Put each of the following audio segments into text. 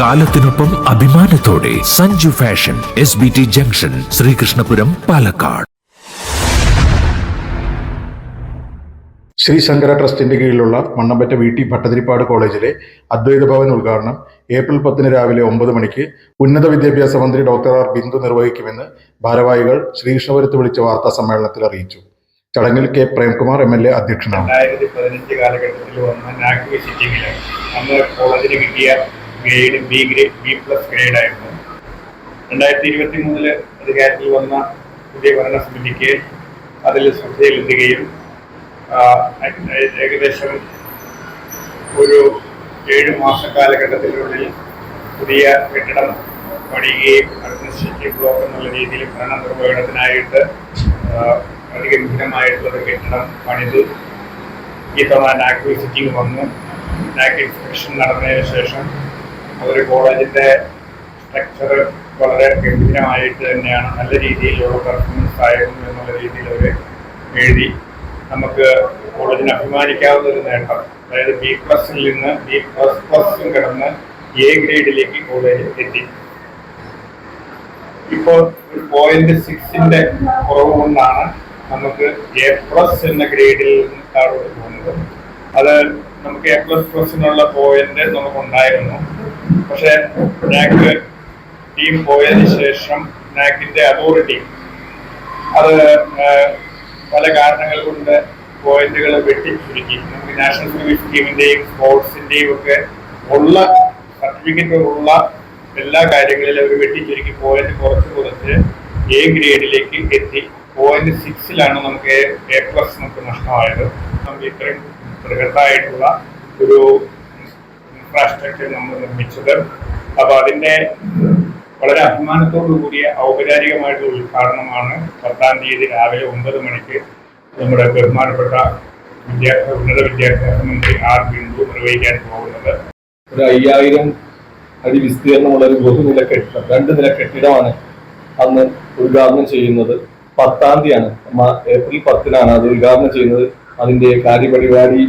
കാലത്തിനൊപ്പം അഭിമാനത്തോടെ Sanju fashion S B T junction Sreekrishnapuram Palakkad. Sree Shankara ട്രസ്റ്റിന്റെ കീഴിലുള്ള Mannampatta V T Bhattathiripad കോളേജിലെ അദ്വൈത ഭവൻ ഉദ്ഘാടനം ഏപ്രിൽ പത്തിന് രാവിലെ ഒമ്പത് മണിക്ക് ഉന്നത വിദ്യാഭ്യാസ മന്ത്രി ഡോക്ടർ ആർ ബിന്ദു നിർവഹിക്കുമെന്ന് ഭാരവാഹികൾ ശ്രീകൃഷ്ണപുരത്ത് വിളിച്ച വാർത്താ സമ്മേളനത്തിൽ അറിയിച്ചു. ചടങ്ങിൽ K Premkumar M L A അധ്യക്ഷനാണ്. രണ്ടായിരത്തി പതിനഞ്ച് കാലഘട്ടത്തിൽ വന്ന നാക് വിസിറ്റിങ്ങിൽ നമ്മുടെ കോളേജിന് കിട്ടിയ grade B grade B plus grade ആയിരുന്നു. രണ്ടായിരത്തി ഇരുപത്തി മൂന്നിൽ അധികാരത്തിൽ വന്ന പുതിയ ഭരണ ഭരണസമിതിക്ക് അതിൽ ശ്രദ്ധയിലെത്തുകയും ഏകദേശം ഒരു ഏഴ് മാസ കാലഘട്ടത്തിനുള്ളിൽ പുതിയ കെട്ടിടം പണിയുകയും അഡ്മിനിസ്ട്രേറ്റീവ് ബ്ലോക്ക് എന്നുള്ള രീതിയിൽ ഭരണ നിർവഹണത്തിനായിട്ട് അതിഗംഭീരമായിട്ടുള്ള കെട്ടിടം പണിത്. ഈ തവണ നാക് വിസിറ്റിംഗ് വന്നു. നാക് ഇൻസ്പെക്ഷൻ നടന്നതിന് ശേഷം അവർ കോളേജിന്റെ സ്ട്രക്ചർ വളരെ ഗംഭീരമായിട്ട് തന്നെയാണ്. നല്ല രീതിയിലുള്ള പെർഫോമൻസ് ആയിരുന്നു എന്നുള്ള രീതിയിൽ അവർ എഴുതി. നമുക്ക് കോളേജിന് അഭിമാനിക്കാവുന്ന ഒരു നേട്ടം. അതായത് ബി പ്ലസിൽ നിന്ന് ബി പ്ലസ് പ്ലസും കിടന്ന് എ ഗ്രേഡിലേക്ക് കോളേജ് എത്തി. ഇപ്പോൾ പോയിന്റ് സിക്സിന്റെ കുറവ് കൊണ്ടാണ് നമുക്ക് എ പ്ലസ് എന്ന ഗ്രേഡിൽ നിന്ന് താഴോട്ട് പോകുന്നത്. അത് നമുക്ക് എ പ്ലസ് പ്ലസിനുള്ള പോയിന്റ് നമുക്കുണ്ടായിരുന്നു പക്ഷെ നാക്ക് ടീം പോയതിന് ശേഷം നാക്കിന്റെ അതോറിറ്റി അത് പല കാരണങ്ങൾ കൊണ്ട് പോയിന്റുകൾ വെട്ടിച്ചുരുക്കി. നമുക്ക് നാഷണൽ സർവീസ് ടീമിന്റെയും സ്പോർട്സിന്റെയും ഒക്കെ ഉള്ള സർട്ടിഫിക്കറ്റ് ഉള്ള എല്ലാ കാര്യങ്ങളിലും അവർ വെട്ടിച്ചുരുക്കി പോയിന്റ് കുറച്ച് കുറച്ച് എ ഗ്രേഡിലേക്ക് എത്തി. പോയിന്റ് സിക്സിലാണ് നമുക്ക് എ പ്ലസ് നമുക്ക് നഷ്ടമായത്. നമുക്ക് ഇത്രയും ബൃഹത്തായിട്ടുള്ള ഒരു ഇൻഫ്രാസ്ട്രക്ചർ നമ്മൾ നിർമ്മിച്ചത്. അപ്പോൾ അതിന്റെ വളരെ അഭിമാനത്തോടു കൂടിയ ഔപചാരികമായിട്ടുള്ള ഉദ്ഘാടനമാണ് പത്താം തീയതി രാവിലെ ഒമ്പത് മണിക്ക് നമ്മുടെ ബഹുമാനപ്പെട്ട വിദ്യാഭ്യാസ ഉന്നത വിദ്യാഭ്യാസ മന്ത്രി ആർ ബിന്ദു നിർവഹിക്കാൻ പോകുന്നത്. ഒരു അയ്യായിരം അടി വിസ്തീർണമുള്ള ഒരു ബഹുനില കെട്ടിടം രണ്ട് നില കെട്ടിടമാണ് അന്ന് ഉദ്ഘാടനം ചെയ്യുന്നത്. പത്താം തീയതിയാണ്. ഏപ്രിൽ പത്തിനാണ് അത് ഉദ്ഘാടനം ചെയ്യുന്നത്. അതിന്റെ കാര്യപരിപാടി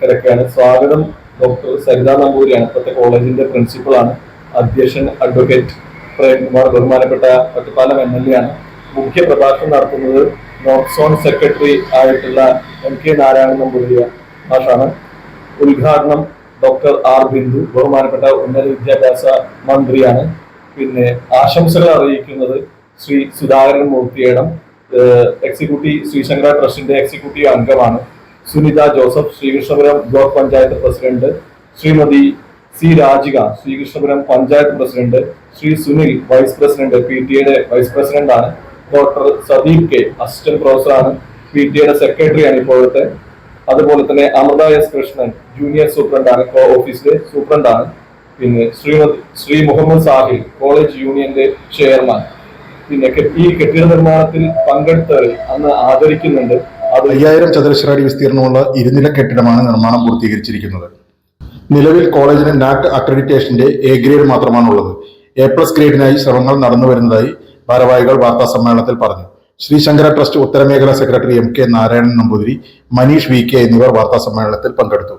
കിടക്കാണ് സ്വാഗതം ഡോക്ടർ സരിത നമ്പൂരിയാണ് ഇപ്പോഴത്തെ കോളേജിന്റെ പ്രിൻസിപ്പളാണ് അധ്യക്ഷൻ അഡ്വക്കേറ്റ് പ്രേംകുമാർ ബഹുമാനപ്പെട്ട ഒറ്റപ്പാലം എം എൽ എ ആണ്. മുഖ്യ പ്രഭാഷണം നടത്തുന്നത് നോർത്ത് സോൺ സെക്രട്ടറി ആയിട്ടുള്ള എം കെ നാരായണൻ നമ്പൂരിയ മാഷാണ് ഉദ്ഘാടനം ഡോക്ടർ ആർ ബിന്ദു ബഹുമാനപ്പെട്ട ഉന്നത വിദ്യാഭ്യാസ മന്ത്രിയാണ്. പിന്നെ ആശംസകൾ അറിയിക്കുന്നത് ശ്രീ സുധാകരൻ മൂർത്തിയേടം എക്സിക്യൂട്ടീവ് ശ്രീശങ്കര ട്രസ്റ്റിന്റെ എക്സിക്യൂട്ടീവ് അംഗമാണ്. Sunitha Joseph Sreekrishnapuram block panchayat president Shrimati C Rajika Sreekrishnapuram panchayat president Sree Sunil vice president P T എയുടെ വൈസ് പ്രസിഡന്റ് ആണ്. ഡോക്ടർ സദീപ് കെ അസിസ്റ്റന്റ് പ്രൊഫസറാണ് പി ടി എയുടെ സെക്രട്ടറിയാണ് ഇപ്പോഴത്തെ. അതുപോലെ തന്നെ അമൃത എസ് കൃഷ്ണൻ ജൂനിയർ സൂപ്രണ്ടാണ് കോ ഓഫീസിലെ സൂപ്രണ്ടാണ് പിന്നെ ശ്രീമതി ശ്രീ മുഹമ്മദ് സാഹിൽ കോളേജ് യൂണിയന്റെ ചെയർമാൻ. പിന്നെ ഈ കെട്ടിട നിർമ്മാണത്തിൽ പങ്കെടുത്തവരെ അന്ന് ആദരിക്കുന്നുണ്ട് അയ്യായിരം ചതുരശ്ര അടി വിസ്തീർണമുള്ള ഇരുനില കെട്ടിടമാണ് നിർമ്മാണം പൂർത്തീകരിച്ചിരിക്കുന്നത്. നിലവിൽ കോളേജിന് നാക് അക്രഡിറ്റേഷന്റെ എ ഗ്രേഡ് മാത്രമാണുള്ളത്. എ പ്ലസ് ഗ്രേഡിനായി ശ്രമങ്ങൾ നടന്നു വരുന്നതായി ഭാരവാഹികൾ വാർത്താ സമ്മേളനത്തിൽ പറഞ്ഞു. Sree Sankara trust ഉത്തരമേഖലാ secretary M K Narayanan Namboothiri Manish V K എന്നിവർ വാർത്താ സമ്മേളനത്തിൽ പങ്കെടുത്തു.